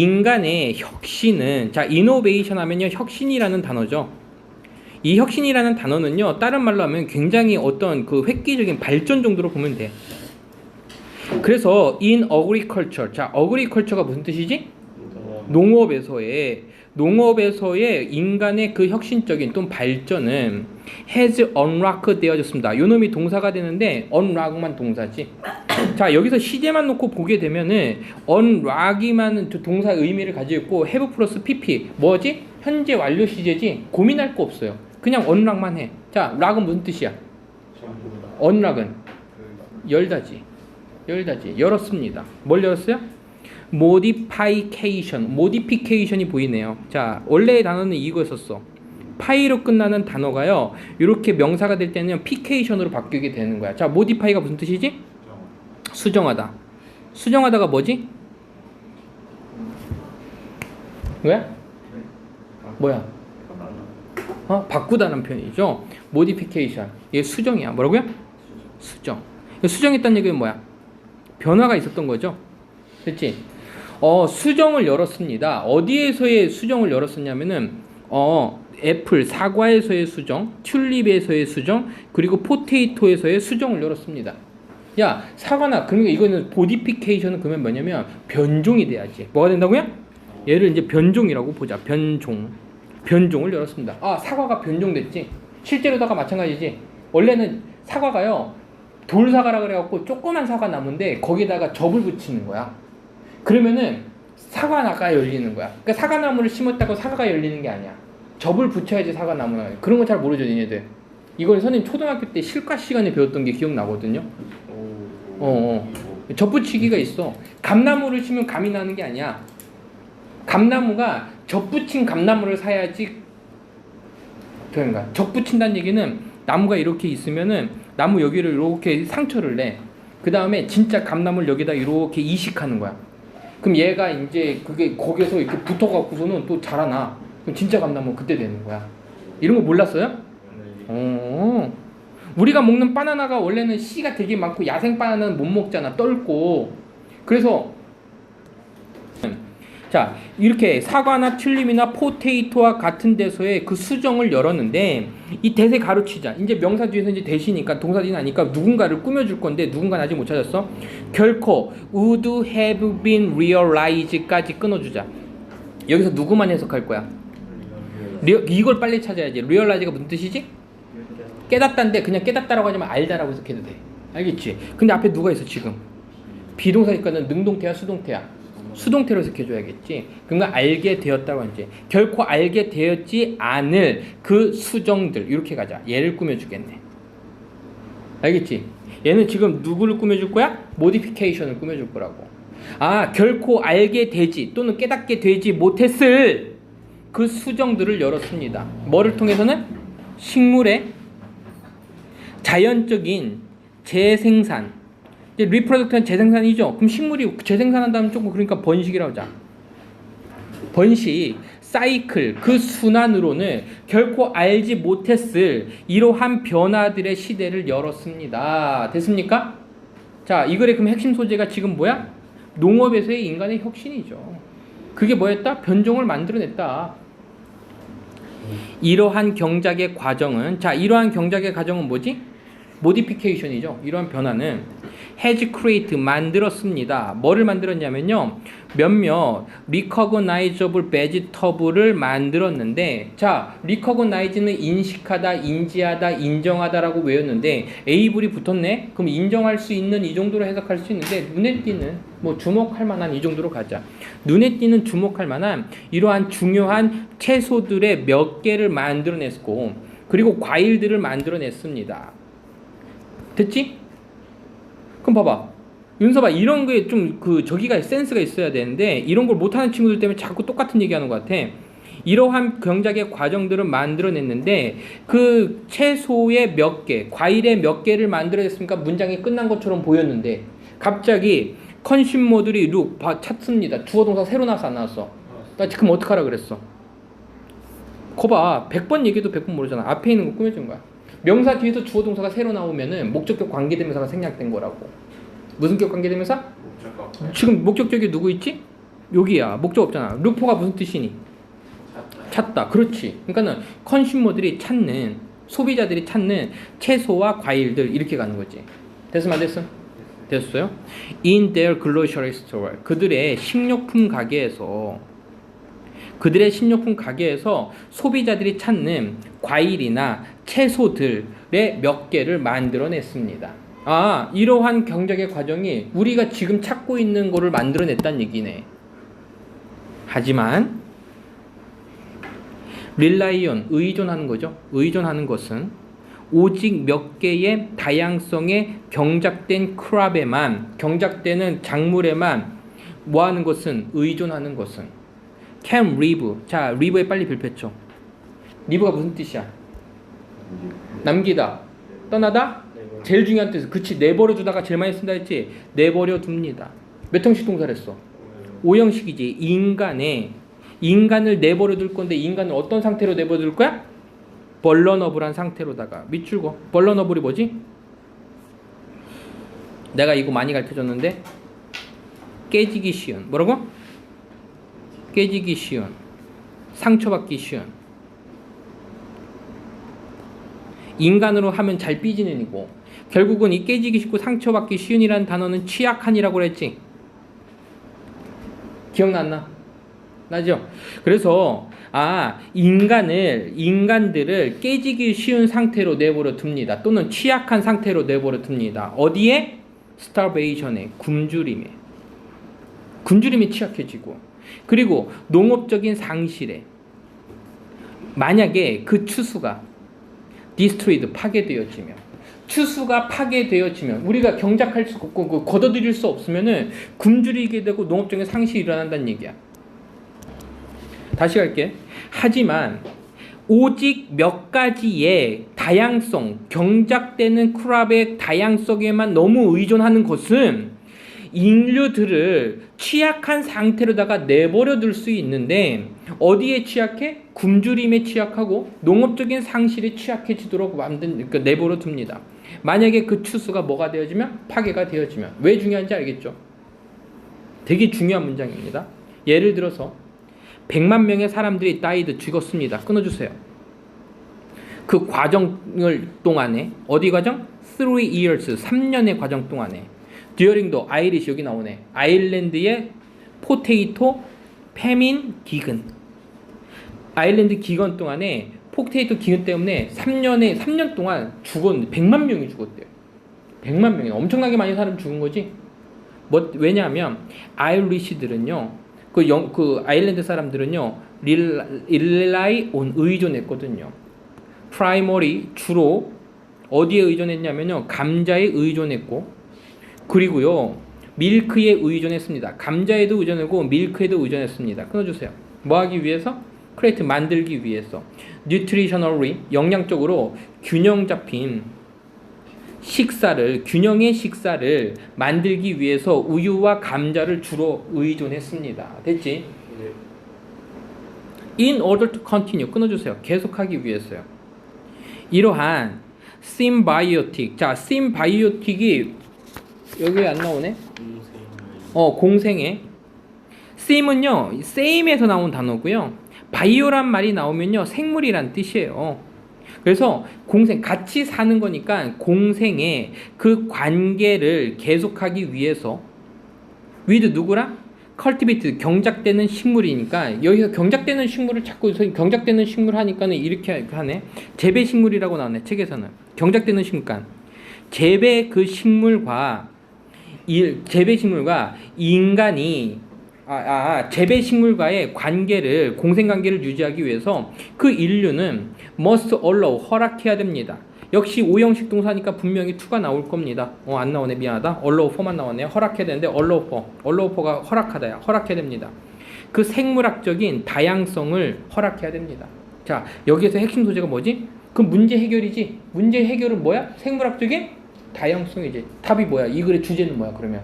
인간의 혁신은 자 이노베이션 하면요 혁신이라는 단어죠. 이 혁신이라는 단어는요 다른 말로 하면 굉장히 어떤 그 획기적인 발전 정도로 보면 돼. 그래서 in agriculture 자 agriculture가 무슨 뜻이지? 농업에서의 농업에서의 인간의 그 혁신적인 또는 발전은 has unlocked 되어졌습니다. 요 놈이 동사가 되는데 unlock만 동사지. 자 여기서 시제만 놓고 보게 되면은 unlock이만 동사 의미를 가지고 있고 have 플러스 pp 뭐지? 현재 완료 시제지. 고민할 거 없어요. 그냥 unlock만 해. 자 lock은 무슨 뜻이야? unlock은 열다지. 열다지. 열었습니다. 뭘 열었어요? Modification, modification이 보이네요. 자, 원래의 단어는 이거였었어. 파이로 끝나는 단어가요. 이렇게 명사가 될 때는 피케이션으로 바뀌게 되는 거야. 자, modify가 무슨 뜻이지? 수정하다. 수정하다가 뭐지? 뭐야? 뭐야? 어? 바꾸다는 표현이죠. modification. 이게 수정이야. 뭐라고요? 수정. 수정했다는 얘기는 뭐야? 변화가 있었던 거죠. 됐지? 어, 수정을 열었습니다. 어디에서의 수정을 열었었냐면은 어, 애플 사과에서의 수정, 튤립에서의 수정, 그리고 포테이토에서의 수정을 열었습니다. 야, 사과나 그러니까 이거는 보디피케이션은 그러면 뭐냐면 변종이 돼야지. 뭐가 된다고요? 얘를 이제 변종이라고 보자. 변종. 변종을 열었습니다. 아, 사과가 변종됐지. 실제로다가 마찬가지지. 원래는 사과가요. 돌사과라 그래갖고 조그만 사과 나무인데 거기다가 접을 붙이는 거야. 그러면은 사과나가 열리는 거야. 그러니까 사과나무를 심었다고 사과가 열리는 게 아니야. 접을 붙여야지 사과나무가. 그런 거 잘 모르죠, 니네들. 이걸 선생님 초등학교 때 실과 시간에 배웠던 게 기억나거든요. 어, 어. 접 붙이기가 있어. 감나무를 심으면 감이 나는 게 아니야. 감나무가 접 붙인 감나무를 사야지 그런가. 접 붙인다는 얘기는 나무가 이렇게 있으면은 나무 여기를 이렇게 상처를 내. 그 다음에 진짜 감나무를 여기다 이렇게 이식하는 거야. 그럼 얘가 이제 그게 거기서 이렇게 붙어갖고서는 또 자라나. 그럼 진짜 감나무 그때 되는 거야. 이런 거 몰랐어요? 어. 우리가 먹는 바나나가 원래는 씨가 되게 많고 야생 바나나는 못 먹잖아. 떫고. 그래서 자 이렇게 사과나 튤립이나 포테이토와 같은 데서의 그 수정을 열었는데 이 대세 가로치자 이제 명사 뒤에서 이제 대시니까 동사 뒤에 나니까 누군가를 꾸며줄 건데 누군가는 아직 못 찾았어. 결코 would have been realized까지 끊어주자. 여기서 누구만 해석할 거야? 리, 이걸 빨리 찾아야지. realize가 무슨 뜻이지? 깨닫다인데 그냥 깨닫다라고 하지만 알다라고 해석해도 돼. 알겠지? 근데 앞에 누가 있어 지금? 비동사니까는 능동태야 수동태야 수동태로 해석해줘야겠지. 그러니까 알게 되었다고 하지. 결코 알게 되었지 않을 그 수정들 이렇게 가자. 얘를 꾸며주겠네. 알겠지? 얘는 지금 누구를 꾸며줄 거야? 모디피케이션을 꾸며줄 거라고. 아 결코 알게 되지 또는 깨닫게 되지 못했을 그 수정들을 열었습니다. 뭐를 통해서는 식물의 자연적인 재생산 이제 리프로덕트는 재생산이죠. 그럼 식물이 재생산한다면 조금 그러니까 번식이라고 하자. 번식, 사이클, 그 순환으로는 결코 알지 못했을 이러한 변화들의 시대를 열었습니다. 됐습니까? 자, 이 글의 그럼 핵심 소재가 지금 뭐야? 농업에서의 인간의 혁신이죠. 그게 뭐였다? 변종을 만들어냈다. 이러한 경작의 과정은 자, 이러한 경작의 과정은 뭐지? 모디피케이션이죠. 이러한 변화는 has create 만들었습니다. 뭐를 만들었냐면요. 몇몇 recognizable vegetable을 만들었는데 자, recognize는 인식하다, 인지하다, 인정하다라고 외웠는데 able이 붙었네. 그럼 인정할 수 있는 이 정도로 해석할 수 있는데 눈에 띄는 뭐 주목할 만한 이 정도로 가자. 눈에 띄는 주목할 만한 이러한 중요한 채소들의 몇 개를 만들어냈고 그리고 과일들을 만들어냈습니다. 됐지? 그럼 봐봐. 윤서봐 이런 게 좀 그 저기가 센스가 있어야 되는데 이런 걸 못하는 친구들 때문에 자꾸 똑같은 얘기하는 것 같아. 이러한 경작의 과정들을 만들어냈는데 그 채소의 몇 개, 과일의 몇 개를 만들어냈으니까 문장이 끝난 것처럼 보였는데 갑자기 컨슈머들이 룩 찾습니다. 주어 동사 새로 나왔어 안 나왔어? 나 지금 어떡하라 그랬어? 거봐 100번 얘기해도 100번 모르잖아. 앞에 있는 거 꾸며준 거야. 명사 뒤에서 주어 동사가 새로 나오면은 목적격 관계대명사가 생략된 거라고. 무슨 격 관계대명사? 지금 목적격이 누구 있지? 여기야. 목적 없잖아. 루포가 무슨 뜻이니? 찾다. 그렇지. 그러니까는 컨슈머들이 찾는 소비자들이 찾는 채소와 과일들 이렇게 가는 거지. 됐으면 안 됐음? 됐어요? In their grocery store. 그들의 식료품 가게에서 그들의 식료품 가게에서 소비자들이 찾는 과일이나 채소들의 몇 개를 만들어냈습니다. 아, 이러한 경작의 과정이 우리가 지금 찾고 있는 거를 만들어냈다는 얘기네. 하지만 릴라이온 의존하는 거죠. 의존하는 것은 오직 몇 개의 다양성에 경작된 크랍에만 경작되는 작물에만 뭐하는 것은 의존하는 것은 can live 자 live에 빨리 빌패쳐 live가 무슨 뜻이야? 남기다. 떠나다? 제일 중요한 뜻은 그치 내버려 두다가 제일 많이 쓴다 했지? 내버려 둡니다. 몇 형식 동사를 했어? 오형식이지. 인간의 인간을 내버려 둘 건데 인간을 어떤 상태로 내버려 둘 거야? 벌러너블한 상태로다가. 밑줄고 벌러너블이 뭐지? 내가 이거 많이 가르쳐 줬는데 깨지기 쉬운. 뭐라고? 깨지기 쉬운 상처받기 쉬운 인간으로 하면 잘 삐지는 이고 결국은 이 깨지기 쉽고 상처받기 쉬운이라는 단어는 취약한이라고 그랬지 기억났나? 나죠? 그래서 아 인간을 인간들을 깨지기 쉬운 상태로 내버려 둡니다. 또는 취약한 상태로 내버려 둡니다. 어디에? 스타베이션에 굶주림에 굶주림이 취약해지고 그리고 농업적인 상실에 만약에 그 추수가 디스트로이드 파괴되어지면 추수가 파괴되어지면 우리가 경작할 수 없고 그 걷어들일 수 없으면은 굶주리게 되고 농업적인 상실이 일어난다는 얘기야. 다시 갈게. 하지만 오직 몇 가지의 다양성, 경작되는 크랍의 다양성에만 너무 의존하는 것은 인류들을 취약한 상태로다가 내버려 둘 수 있는데 어디에 취약해? 굶주림에 취약하고 농업적인 상실에 취약해지도록 만든 그러니까 내버려 둡니다. 만약에 그 추수가 뭐가 되어지면 파괴가 되어지면 왜 중요한지 알겠죠? 되게 중요한 문장입니다. 예를 들어서 100만 명의 사람들이 따이드 죽었습니다. 끊어주세요. 그 과정을 동안에 어디 과정? 3 years 3년의 과정 동안에 the Irish 여기 나오네. 아일랜드의 포테이토 페민 기근 아일랜드 기근 동안에 포테이토 기근 때문에 3년에 3년 동안 죽었는데 100만 명이 죽었대요. 100만 명이 엄청나게 많이 사람 죽은 거지. 뭐 왜냐하면 아일리시들은요. 그, 영, 그 아일랜드 사람들은요 릴라이 온 의존했거든요. 프라이머리 주로 어디에 의존했냐면요 감자에 의존했고 그리고요 밀크에 의존했습니다. 감자에도 의존하고 밀크에도 의존했습니다. 끊어주세요. 뭐 하기 위해서? 크레이트 만들기 위해서 뉴트리셔널리 영양적으로 균형 잡힌 식사를 균형의 식사를 만들기 위해서 우유와 감자를 주로 의존했습니다. 됐지? In order to continue 끊어주세요. 계속하기 위해서요. 이러한 심바이오틱 자 심바이오틱이 여기 안 나오네. 어 공생애. 심은요 세임에서 나온 단어고요. 바이오란 말이 나오면요 생물이란 뜻이에요. 그래서 공생 같이 사는 거니까 공생의 그 관계를 계속하기 위해서. with 누구랑 컬티베이트 경작되는 식물이니까. 여기서 경작되는 식물을 자꾸 경작되는 식물 하니까는 이렇게 하네. 재배 식물이라고 나오네 책에서는. 경작되는 식물간. 재배 그 식물과 일, 재배 식물과 인간이 아, 아, 재배 식물과의 관계를 공생 관계를 유지하기 위해서 그 인류는 must allow 허락해야 됩니다. 역시 오형식 동사니까 분명히 투가 나올 겁니다. 어, 안 나오네. 미안하다. allow for만 나왔네요. 허락해야 되는데 allow for. allow for가 허락하다야. 허락해야 됩니다. 그 생물학적인 다양성을 허락해야 됩니다. 자, 여기에서 핵심 소재가 뭐지? 그 문제 해결이지. 문제 해결은 뭐야? 생물학적인 다양성이지. 답이 뭐야? 이 글의 주제는 뭐야? 그러면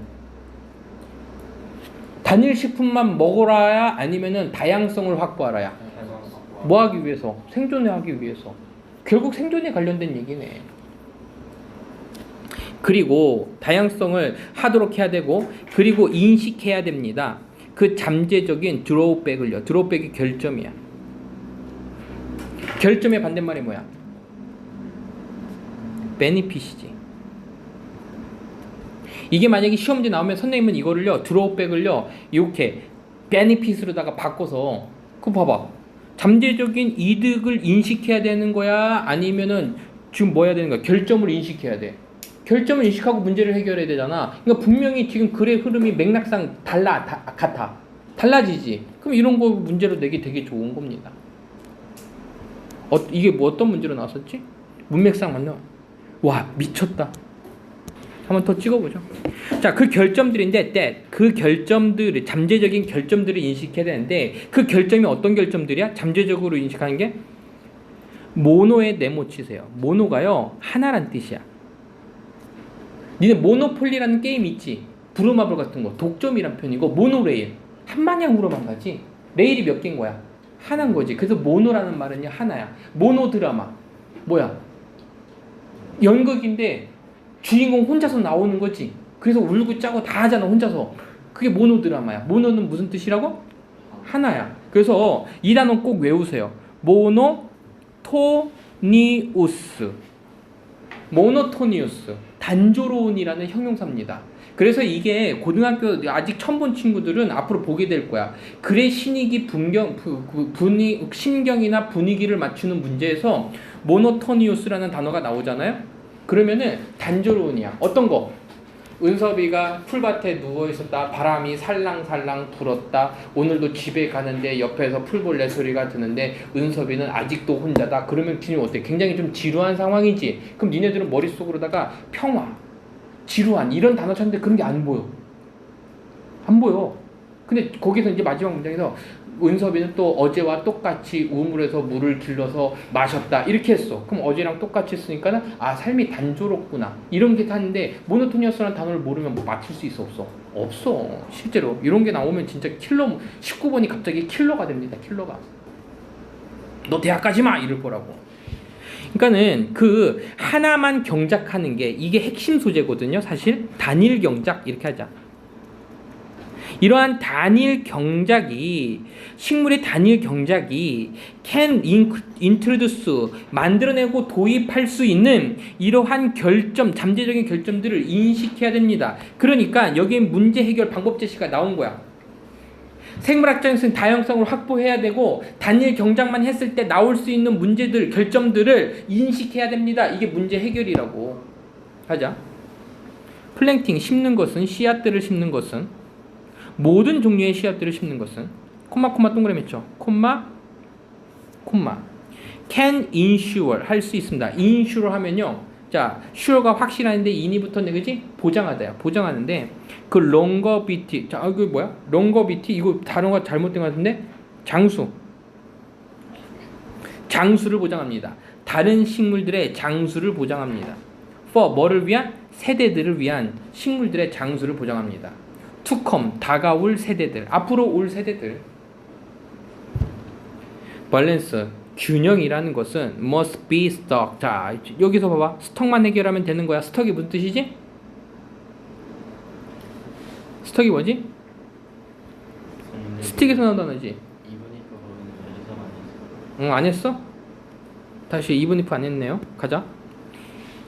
단일 식품만 먹어라야 아니면은 다양성을 확보하라야. 뭐 하기 위해서? 생존하기 위해서. 결국 생존에 관련된 얘기네. 그리고 다양성을 하도록 해야 되고 그리고 인식해야 됩니다. 그 잠재적인 드로우백을요. 드로우백이 결점이야. 결점의 반대말이 뭐야? 베니핏이지. 이게 만약에 시험 문제 나오면 선생님은 이거를요 드로우백을요 이렇게 베니핏으로다가 바꿔서 그거 봐봐. 잠재적인 이득을 인식해야 되는 거야? 아니면은 지금 뭐 해야 되는 거야? 결점을 인식해야 돼. 결점을 인식하고 문제를 해결해야 되잖아. 그러니까 분명히 지금 글의 흐름이 맥락상 달라 다, 같아. 달라지지. 그럼 이런 거 문제로 내기 되게 좋은 겁니다. 어, 이게 뭐 어떤 문제로 나왔었지? 문맥상 맞나? 와 미쳤다 한번 더 찍어보죠. 자, 그 결점들인데, that, 그 결점들을, 잠재적인 결점들을 인식해야 되는데, 그 결점이 어떤 결점들이야? 잠재적으로 인식하는 게? 모노에 네모 치세요. 모노가요, 하나란 뜻이야. 니네 모노폴리라는 게임 있지? 부루마블 같은 거. 독점이란 편이고, 모노레일. 한 방향으로만 가지. 레일이 몇 개인 거야? 하나인 거지. 그래서 모노라는 말은요, 하나야. 모노 드라마. 뭐야? 연극인데, 주인공 혼자서 나오는 거지. 그래서 울고 짜고 다 하잖아, 혼자서. 그게 모노 드라마야. 모노는 무슨 뜻이라고? 하나야. 그래서 이 단어 꼭 외우세요. 모노 토니우스. 모노토니우스. 단조로운이라는 형용사입니다. 그래서 이게 고등학교 아직 처음 본 친구들은 앞으로 보게 될 거야. 글의 신익이 분경, 분위, 신경이나 분위기를 맞추는 문제에서 모노토니우스라는 단어가 나오잖아요. 그러면은 단조로운이야. 어떤 거? 은섭이가 풀밭에 누워 있었다. 바람이 살랑살랑 불었다. 오늘도 집에 가는데 옆에서 풀벌레 소리가 드는데 은섭이는 아직도 혼자다. 그러면 지금 어때? 굉장히 좀 지루한 상황이지. 그럼 니네들은 머릿속으로다가 평화, 지루한 이런 단어 찾는데 그런 게 안 보여. 안 보여. 근데 거기서 이제 마지막 문장에서 은섭이는 또 어제와 똑같이 우물에서 물을 길러서 마셨다 이렇게 했어. 그럼 어제랑 똑같이 했으니까는 아 삶이 단조롭구나 이런 게 타는데 모노토니어스라는 단어를 모르면 뭐 맞출 수 있어 없어? 없어. 실제로 이런 게 나오면 진짜 킬러 19번이 갑자기 킬러가 됩니다. 킬러가. 너 대학 가지 마 이럴 거라고. 그러니까는 그 하나만 경작하는 게 이게 핵심 소재거든요. 사실 단일 경작 이렇게 하자. 이러한 단일 경작이 식물의 단일 경작이 can introduce 만들어내고 도입할 수 있는 이러한 결점 잠재적인 결점들을 인식해야 됩니다. 그러니까 여기에 문제 해결 방법 제시가 나온 거야. 생물학적인 다양성을 확보해야 되고 단일 경작만 했을 때 나올 수 있는 문제들 결점들을 인식해야 됩니다. 이게 문제 해결이라고 하자. 플랭팅 심는 것은 씨앗들을 심는 것은 모든 종류의 씨앗들을 심는 것은 콤마 콤마 동그라미 있죠. 콤마 콤마 can insure 할 수 있습니다. insure 하면요. 자, sure가 확실한데 in이 붙었네. 그지? 보장하다야. 보장하는데 그 longevity. 자, 아, 이거 뭐야? longevity 이거 단어가 잘못된 것 같은데 장수. 장수를 보장합니다. 다른 식물들의 장수를 보장합니다. for 뭐를 위한 세대들을 위한 식물들의 장수를 보장합니다. Come 다가올 세대들 앞으로 올 세대들 밸런스 균형이라는 것은 must be stuck 자 여기서 봐봐 스톡만 해결하면 되는 거야 스톡이 무슨 뜻이지? 스톡이 뭐지? 스틱에서 나온 단어지 응, 안 했어? 다시 2분 if 안 했네요. 가자.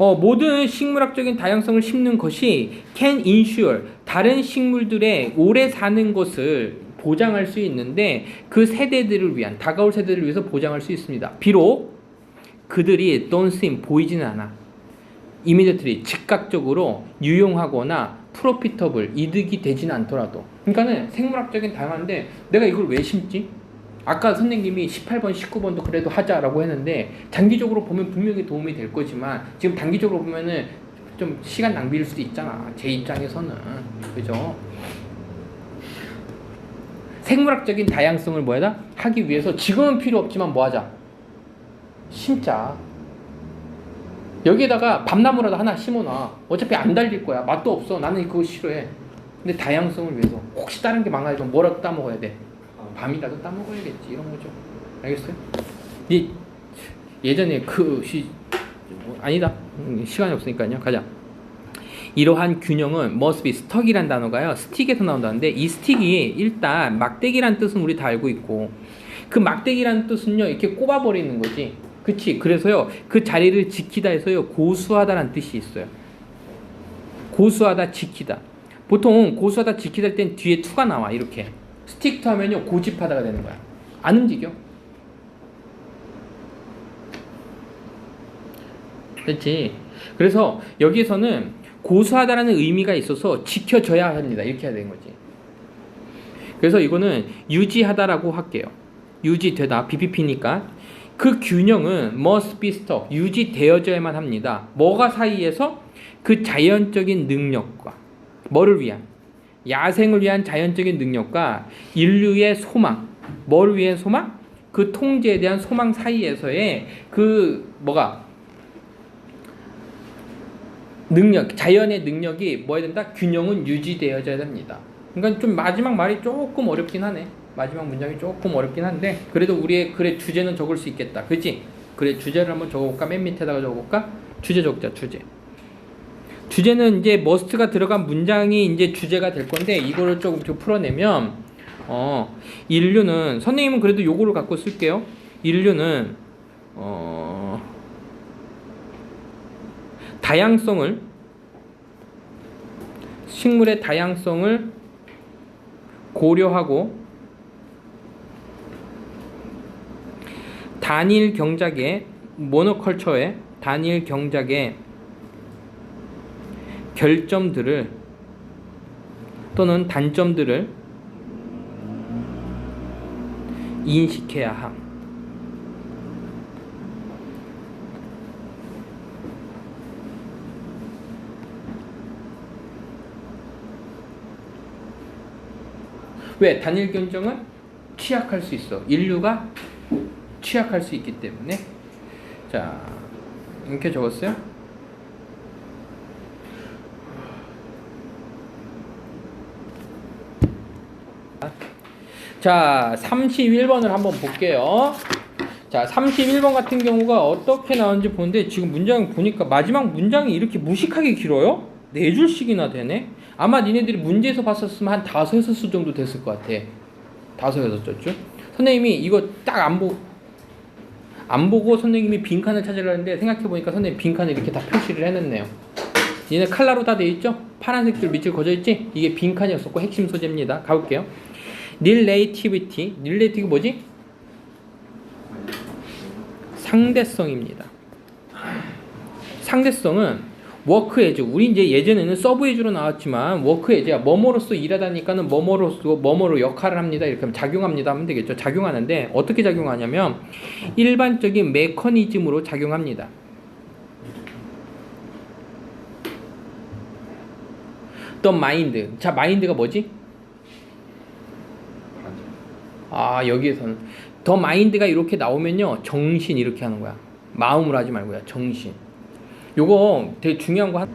어, 모든 식물학적인 다양성을 심는 것이 can ensure 다른 식물들의 오래 사는 것을 보장할 수 있는데 그 세대들을 위한 다가올 세대를 위해서 보장할 수 있습니다. 비록 그들이 don't seem 보이지는 않아. immediately 즉각적으로 유용하거나 프로피터블 이득이 되지는 않더라도 그러니까는 생물학적인 다양한데 내가 이걸 왜 심지? 아까 선생님이 18번, 19번도 그래도 하자라고 했는데 장기적으로 보면 분명히 도움이 될 거지만 지금 단기적으로 보면은 좀 시간 낭비일 수도 있잖아. 제 입장에서는 그죠? 생물학적인 다양성을 뭐하다 하기 위해서 지금은 필요 없지만 뭐 하자 심자. 여기에다가 밤나무라도 하나 심어놔. 어차피 안 달릴 거야. 맛도 없어. 나는 그거 싫어해. 근데 다양성을 위해서 혹시 다른 게 망가지면 뭐라도 따먹어야 돼. 밤이라도 따먹어야겠지 이런 거죠. 알겠어요? 이 예전에 그 시, 뭐, 아니다 음, 시간이 없으니까요. 가자. 이러한 균형은 must be stuck이란 단어가요. 스틱에서 나온다는데 이 스틱이 일단 막대기란 뜻은 우리 다 알고 있고 그 막대기란 뜻은요 이렇게 꼽아버리는 거지. 그치? 그래서요 그 자리를 지키다 해서요 고수하다란 뜻이 있어요. 고수하다 지키다. 보통 고수하다 지키다 할땐 뒤에 투가 나와 이렇게 스틱 투 하면요 고집하다가 되는 거야. 안 움직여. 그렇지. 그래서 여기에서는 고수하다라는 의미가 있어서 지켜져야 합니다. 이렇게 해야 되는 거지. 그래서 이거는 유지하다라고 할게요. 유지되다. BPP니까. 그 균형은 must be stuck. 유지되어져야만 합니다. 뭐가 사이에서 그 자연적인 능력과 뭐를 위한 야생을 위한 자연적인 능력과 인류의 소망. 뭐를 위한 소망? 그 통제에 대한 소망 사이에서의 그 뭐가 능력, 자연의 능력이 뭐 해야 된다? 균형은 유지되어져야 됩니다. 그러니까 좀 마지막 말이 조금 어렵긴 하네. 마지막 문장이 조금 어렵긴 한데 그래도 우리의 글의 주제는 적을 수 있겠다. 그지? 글의 주제를 한번 적어볼까? 맨 밑에다가 적어볼까? 주제 적자, 주제. 주제는 이제 머스트가 들어간 문장이 이제 주제가 될 건데 이거를 조금 좀 풀어내면 어 인류는 선생님은 그래도 요거를 갖고 쓸게요. 인류는 어 다양성을 식물의 다양성을 고려하고 단일 경작의 모노컬처의 단일 경작의 결점들을 또는 단점들을 인식해야 함. 왜 단일 견정은 취약할 수 있어. 인류가 취약할 수 있기 때문에 자 이렇게 적었어요. 자 31번을 한번 볼게요. 자 31번 같은 경우가 어떻게 나오는지 보는데 지금 문장 보니까 마지막 문장이 이렇게 무식하게 길어요? 네 줄씩이나 되네. 아마 니네들이 문제에서 봤었으면 한 다섯 여섯 수 정도 됐을 것 같아. 다섯 여섯 줄. 선생님이 이거 딱 안 보고 안 보고 선생님이 빈칸을 찾으려는데 생각해 보니까 선생님 빈칸을 이렇게 다 표시를 해놨네요. 얘네 칼라로 다 돼 있죠? 파란색 줄 밑줄 거져 있지? 이게 빈칸이었었고 핵심 소재입니다. 가볼게요. Relativity, relativity 뭐지? 상대성입니다. 상대성은 워크 에즈 우리 이제 예전에는 서브 에즈로 나왔지만 워크 에즈야. 뭐뭐로서 일하다니까는 뭐뭐로서 뭐뭐로 역할을 합니다. 이렇게 하면 작용합니다. 하면 되겠죠. 작용하는데 어떻게 작용하냐면 일반적인 메커니즘으로 작용합니다. 또 마인드 자 마인드가 뭐지 아 여기에서는 더 마인드가 이렇게 나오면요 정신 이렇게 하는 거야 마음으로 하지 말고요 정신 요거 되게 중요한 거 한.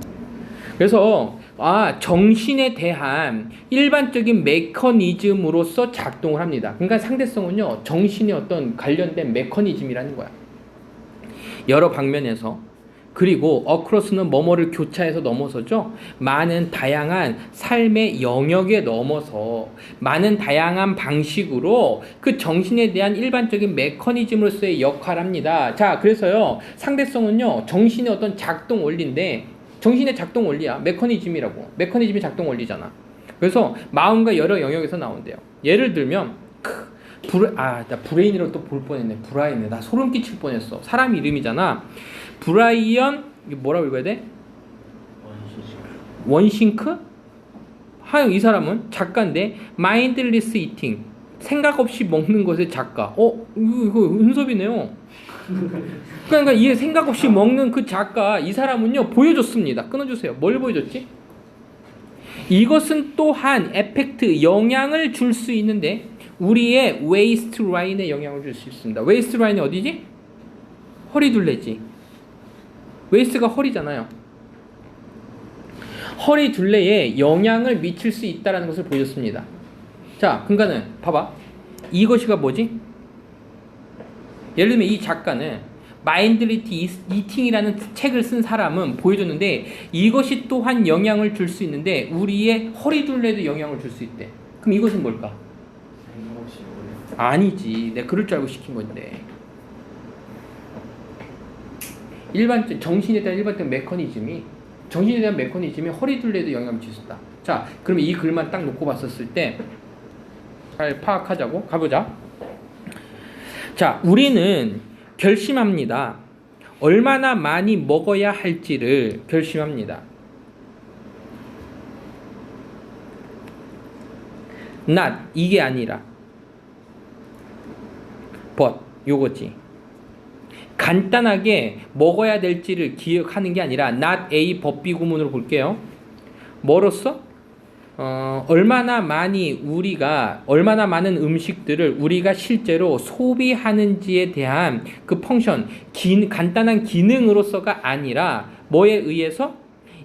그래서 아 정신에 대한 일반적인 메커니즘으로서 작동을 합니다. 그러니까 상대성은요 정신의 어떤 관련된 메커니즘이라는 거야. 여러 방면에서 그리고 어크로스는 뭐뭐를 교차해서 넘어서죠. 많은 다양한 삶의 영역에 넘어서 많은 다양한 방식으로 그 정신에 대한 일반적인 메커니즘으로서의 역할을 합니다. 자, 그래서요. 상대성은요. 정신의 어떤 작동 원리인데 정신의 작동 원리야. 메커니즘이라고. 메커니즘이 작동 원리잖아. 그래서 마음과 여러 영역에서 나온대요. 예를 들면 크, 브레, 아, 나 브레인으로 또 볼 뻔했네. 브라인네. 나 소름 끼칠 뻔했어. 사람 이름이잖아. 브라이언 이게 뭐라고 읽어야 돼? 원싱크? 하여 이 사람은 작가인데 마인드리스 이팅 생각 없이 먹는 것의 작가. 어 이거, 이거 은섭이네요. 그러니까 이 생각 없이 먹는 그 작가 이 사람은요 보여줬습니다. 끊어주세요. 뭘 보여줬지? 이것은 또한 에펙트 영향을 줄 수 있는데 우리의 웨이스트 라인에 영향을 줄 수 있습니다. 웨이스트 라인이 어디지? 허리 둘레지. 웨이스트가 허리잖아요. 허리 둘레에 영향을 미칠 수 있다는 것을 보여줬습니다. 자, 그러니까는 봐봐. 이것이가 뭐지? 예를 들면 이 작가는 마인드리티 이팅이라는 책을 쓴 사람은 보여줬는데 이것이 또한 영향을 줄 수 있는데 우리의 허리 둘레도 영향을 줄 수 있대. 그럼 이것은 뭘까? 아니지. 내가 그럴 줄 알고 시킨 건데. 일반 정신에 대한 일반적 메커니즘이 정신에 대한 메커니즘이 허리둘레도 영향을 미쳤다. 자, 그럼 이 글만 딱 놓고 봤었을 때 잘 파악하자고 가보자. 자, 우리는 결심합니다. 얼마나 많이 먹어야 할지를 결심합니다. not 이게 아니라 but 요거지. 간단하게 먹어야 될지를 기억하는 게 아니라 not A 법비 구문으로 볼게요. 뭐로써? 어, 얼마나 많이 우리가 얼마나 많은 음식들을 우리가 실제로 소비하는지에 대한 그 펑션 기, 간단한 기능으로서가 아니라 뭐에 의해서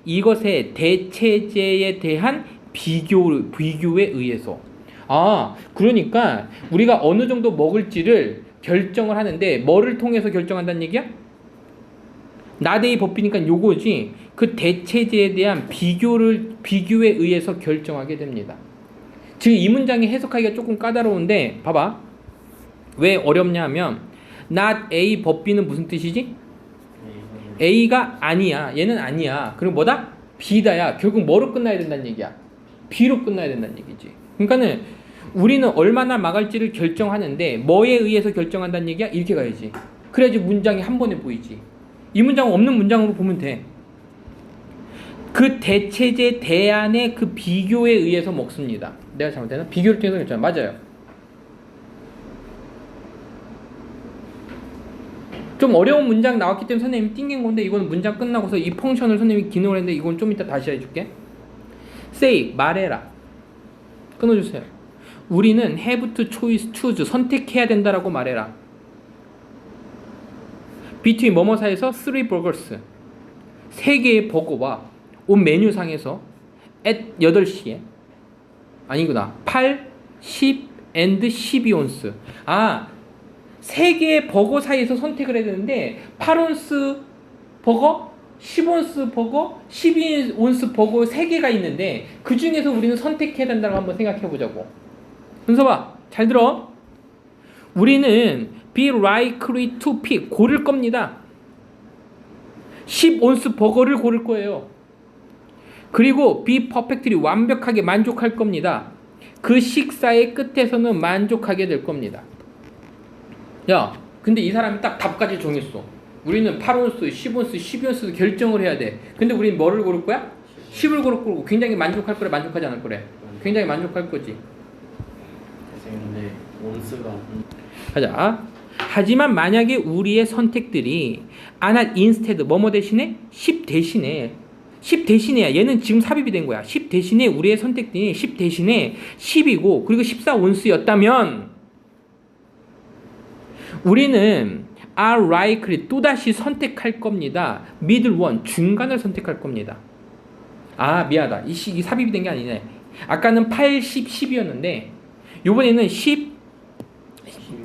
이것의 대체제에 대한 비교 비교에 의해서 아 그러니까 우리가 어느 정도 먹을지를 결정을 하는데 뭐를 통해서 결정한다는 얘기야? 나데이 법비니까 요거지 그 대체제에 대한 비교를 비교에 의해서 결정하게 됩니다. 지금 이 문장이 해석하기가 조금 까다로운데 봐봐 왜 어렵냐면 not A 법비는 무슨 뜻이지? A가 아니야 얘는 아니야 그리고 뭐다? B다야 결국 뭐로 끝나야 된다는 얘기야 B로 끝나야 된다는 얘기지 그러니까는 우리는 얼마나 막을지를 결정하는데 뭐에 의해서 결정한다는 얘기야? 이렇게 가야지 그래야지 문장이 한 번에 보이지 이 문장은 없는 문장으로 보면 돼. 그 대체제 대안의 그 비교에 의해서 먹습니다. 내가 잘못했나? 비교를 통해서 결정. 맞아요. 좀 어려운 문장 나왔기 때문에 선생님이 띵긴 건데 이거는 문장 끝나고서 이 펑션을 선생님이 기능을 했는데 이건 좀 이따 다시 해줄게. say 말해라. 끊어주세요. 우리는 have to choose choose 선택해야 된다라고 말해라. between 뭐뭐 사이에서 three burgers 세 개의 버거와 온 메뉴 상에서 at 8시에 아니구나 8, 10 and 12온스 아, 세 개의 버거 사이에서 선택을 해야 되는데 8온스 버거 10온스 버거, 12온스 버거 세 개가 있는데 그 중에서 우리는 선택해야 된다고 한번 생각해 보자고. 은서봐, 잘 들어. 우리는 be likely to pick 고를 겁니다. 10온스 버거를 고를 거예요. 그리고 be perfectly 완벽하게 만족할 겁니다. 그 식사의 끝에서는 만족하게 될 겁니다. 야, 근데 이 사람이 딱 답까지 정했어. 우리는 8온스, 10온스, 12온스 결정을 해야 돼. 근데 우리는 뭐를 고를 거야? 10을 고를 거고 굉장히 만족할 거래, 만족하지 않을 거래. 굉장히 만족할 거지. 온스가 가자. 하지만 만약에 우리의 선택들이 안한 인스테드 뭐뭐 대신에 10 대신에 10 대신에야 얘는 지금 삽입이 된 거야. 10 대신에 우리의 선택들이 10 대신에 10이고 그리고 14 온스였다면 우리는 are likely 또다시 선택할 겁니다. middle one 중간을 선택할 겁니다. 아 미안하다. 이 시기 삽입이 된 게 아니네. 아까는 8, 10, 10이었는데 이번에는 10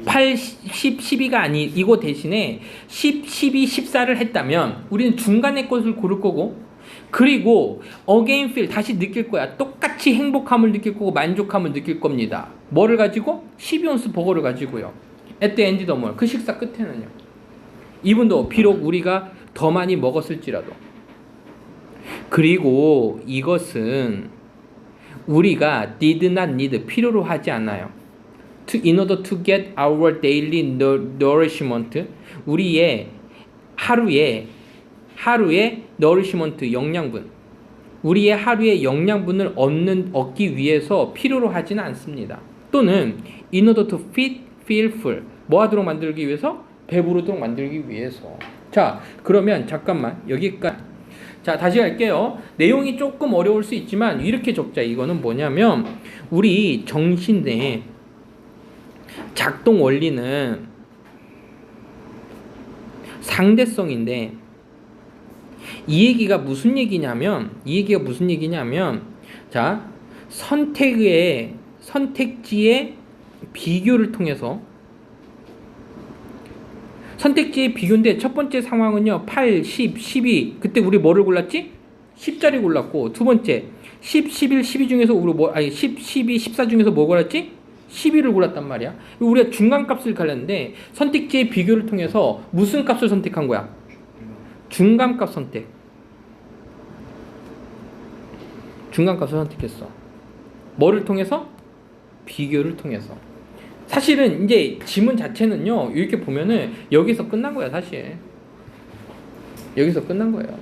8, 10, 12가 아니 이거 대신에 10, 12, 14를 했다면 우리는 중간의 것을 고를 거고 그리고 again feel 다시 느낄 거야. 똑같이 행복함을 느낄 거고 만족함을 느낄 겁니다. 뭐를 가지고? 12온스 버거를 가지고요. at the end the. 그 식사 끝에는요. 이분도 비록 우리가 더 많이 먹었을지라도 그리고 이것은 우리가 did not need 필요로 하지 않아요. To, in order to get our daily nourishment 우리의 하루에 하루의 nourishment 영양분. 우리의 하루의 영양분을 얻는 얻기 위해서 필요로 하지는 않습니다. 또는 in order to fit, feel full 뭐 하도록 만들기 위해서? 배부르도록 만들기 위해서. 자 그러면 잠깐만 여기까지. 자 다시 갈게요. 내용이 조금 어려울 수 있지만 이렇게 적자. 이거는 뭐냐면 우리 정신 내 작동 원리는 상대성인데 이 얘기가 무슨 얘기냐면 이 얘기가 무슨 얘기냐면 자 선택의 선택지의 비교를 통해서 선택지의 비교인데 첫 번째 상황은요. 8, 10, 12. 그때 우리 뭐를 골랐지? 10짜리 골랐고 두 번째 10, 11, 12 중에서 우리 뭐 아니 10, 12, 14 중에서 뭐 골랐지? 12를 골랐단 말이야. 우리가 중간 값을 갈렸는데 선택지의 비교를 통해서 무슨 값을 선택한 거야? 중간 값 선택. 중간 값을 선택했어. 뭐를 통해서? 비교를 통해서. 사실은 이제 지문 자체는요. 이렇게 보면은 여기서 끝난 거야, 사실. 여기서 끝난 거예요.